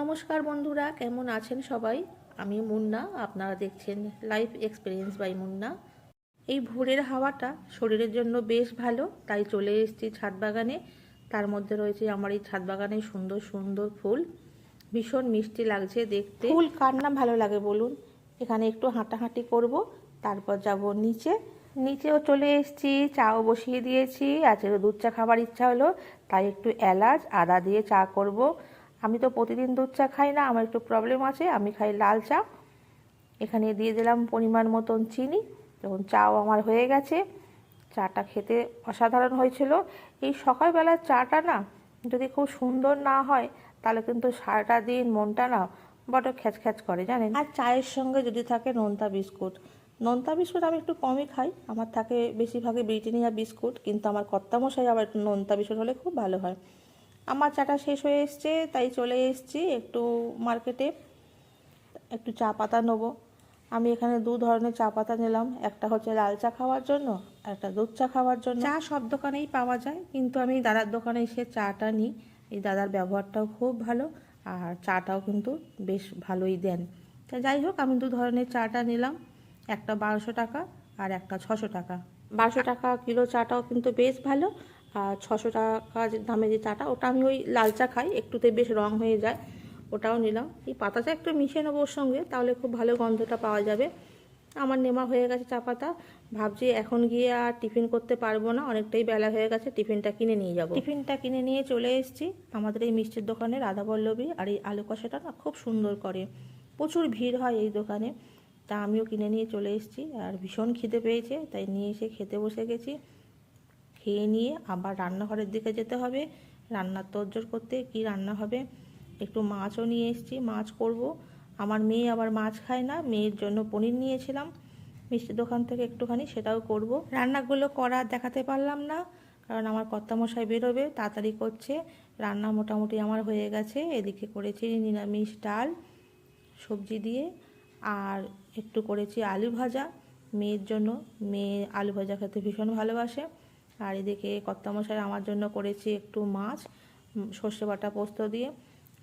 নমস্কার বন্ধুরা, কেমন আছেন সবাই? আমি মুন্না, আপনারা দেখছেন লাইফ এক্সপিরিয়েন্স বাই মুন্না। এই ভোরের হাওয়াটা শরীরের জন্য বেশ ভালো, তাই চলে এসেছি ছাদ বাগানে। তার মধ্যে রয়েছে আমার এই ছাদ বাগানে সুন্দর সুন্দর ফুল। ভীষণ মিষ্টি লাগছে দেখতে। ফুল কার না ভালো লাগে বলুন? এখানে একটু হাঁটাহাঁটি করব, তারপর যাব নিচে। নিচেও চলে এসেছি, চাও বসিয়ে দিয়েছি আজকে দুধ চা খাবার ইচ্ছা হলো, তাই একটু এলাচ, আদা দিয়ে চা করব। আমি তো প্রতিদিন দুধ চা খাই না, আমার একটু প্রবলেম আছে, আমি খাই লাল চা। এখানে দিয়ে দিলাম পরিমাণ মতন চিনি, যখন চাও আমার হয়ে গেছে। চাটা খেতে অসাধারণ হয়েছিল। এই সকালবেলার চাটা না, যদি খুব সুন্দর না হয়, তাহলে কিন্তু সারাটা দিন মনটা না বড় খ্যাচ খ্যাচ করে, জানেন? আর চায়ের সঙ্গে যদি থাকে নোনতা বিস্কুট। নোনতা বিস্কুট আমি একটু কমই খাই, আমার থাকে বেশিরভাগই ব্রিটানিয়া বিস্কুট, কিন্তু আমার কর্তামশাই আবার একটু নোনতা বিস্কুট হলে খুব ভালো হয়। আমার চাটা শেষ হয়ে এসছে তাই চলে এসেছি একটু মার্কেটে। একটু চা পাতা নেব। আমি এখানে দু ধরনের চা পাতা নিলাম। একটা হচ্ছে লাল চা খাওয়ার জন্য একটা দুধ চা খাওয়ার জন্য। চা সব দোকানেই পাওয়া যায় কিন্তু আমি দাদার দোকানে এসে চাটা নিই। এই দাদার ব্যবহারটাও খুব ভালো আর চাটাও কিন্তু বেশ ভালোই দেন। তা যাই হোক আমি দু ধরনের চাটা নিলাম। একটা বারোশো টাকা আর একটা ছশো টাকা। বারোশো টাকা কিলো চাটাও কিন্তু বেশ ভালো আর ছশো টাকা যে দামে যে চাটা, ওটা আমি ওই লাল চা খাই, একটুতে বেশ রং হয়ে যায়, ওটাও নিলাম। এই পাতা চা একটু মিশিয়ে নেব ওর সঙ্গে, তাহলে খুব ভালো গন্ধটা পাওয়া যাবে। আমার নেমা হয়ে গেছে চা পাতা, ভাবছি এখন গিয়ে আর টিফিন করতে পারব না, অনেকটাই বেলা হয়ে গেছে, টিফিনটা কিনে নিয়ে যাব। টিফিনটা কিনে নিয়ে চলে এসেছি, আমাদের এই মিষ্টির দোকানে রাধাবল্লভী আর এই আলু কষাটা না খুব সুন্দর করে। প্রচুর ভিড় হয় এই দোকানে, তা আমিও কিনে নিয়ে চলে এসেছি, আর ভীষণ খিদে পেয়েছে, তাই নিয়ে এসে খেতে বসে গেছি। খেয়ে নিয়ে আবার রান্নাঘরের দিকে যেতে হবে। রান্নার তোড়জোড় করতে কি রান্না হবে? একটু মাছও নিয়ে এসেছি, মাছ করব। আমার মেয়ে আবার মাছ খায় না, মেয়ের জন্য পনির নিয়েছিলাম। মিষ্টি দোকান থেকে একটুখানি সেটাও করব। রান্নাগুলো করা দেখাতে পারলাম না, কারণ আমার কর্তামশাই বেরোবে, তাড়াতাড়ি করছে। রান্না মোটামুটি আমার হয়ে গেছে, এদিকে করেছি নিরামিষ ডাল, সবজি দিয়ে, আর একটু করেছি আলু ভাজা। মেয়ের জন্য, মেয়ে আলু ভাজা খেতে ভীষণ ভালোবাসে। আর এদিকে কর্তামশাই আমার জন্য করেছি একটু মাছ সর্ষে বাটা পোস্ত দিয়ে।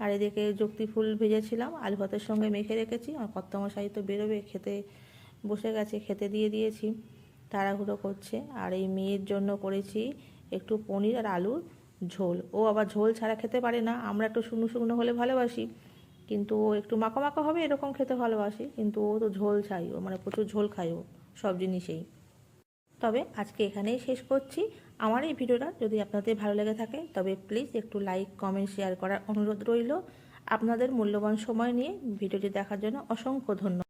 আর এদিকে যুক্তি ফুল ভেজেছিলাম, আলু ভাতের সঙ্গে মেখে রেখেছি। আর কর্তামশাই তো বেরোবে, খেতে বসে গেছে, খেতে দিয়ে দিয়েছি, তাড়াহুড়ো করছে। আর এই মেয়ের জন্য করেছি একটু পনির আর আলুর ঝোল। ও আবার ঝোল ছাড়া খেতে পারে না, আমরা একটু শুকনো শুকনো হলে ভালোবাসি। কিন্তু ও একটু মাখা মাখা হবে, এরকম খেতে ভালোবাসি। কিন্তু ও তো ঝোল চাই, ও মানে প্রচুর ঝোল খায় ও, সব জিনিসেই। তবে আজকে এখানেই শেষ করছি। আমার এই ভিডিওটা যদি আপনাদের ভালো লেগে থাকে, তবে প্লিজ একটু লাইক কমেন্ট শেয়ার করার অনুরোধ রইল। আপনাদের মূল্যবান সময় নিয়ে ভিডিওটি দেখার জন্য অসংখ্য ধন্যবাদ।